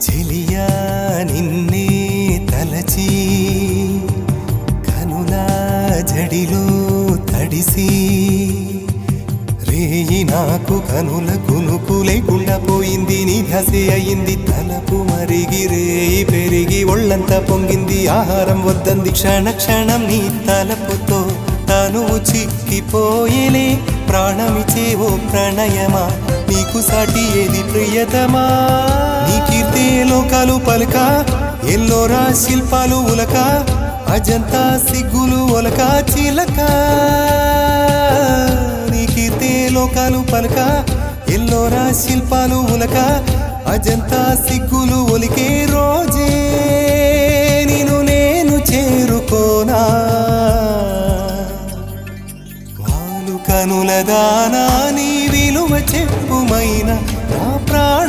చెలియా నిన్నే తలచి కనులా జడిలో తడిసి రేయి నాకు కనుల కునుకు లేకుండా పోయింది నీ అయింది తలపు మరిగి రేయి పెరిగి ఒళ్ళంతా పొంగింది ఆహారం వద్దంది క్షణ క్షణం నీ తలపుతో తను చిక్కిపోయేలే ప్రాణమిచే ఓ ప్రణయమా నీకు సాటి ఏది ప్రియతమా? నీకు కీర్తే పలక ఎల్లోరా శిల్పాలు ఉలక అజంతా సిగ్గులు ఒలక చిలక. నీకితే లోకాలు పలక ఎల్లోరా శిల్పాలు ఉలక అజంతా సిగ్గులు ఒలికే రోజే నేను నేను చేరుకోనా. వాలు కనుల దానా నీ విలువ చెప్పుమైన నా ప్రాణమిచ్చుకోన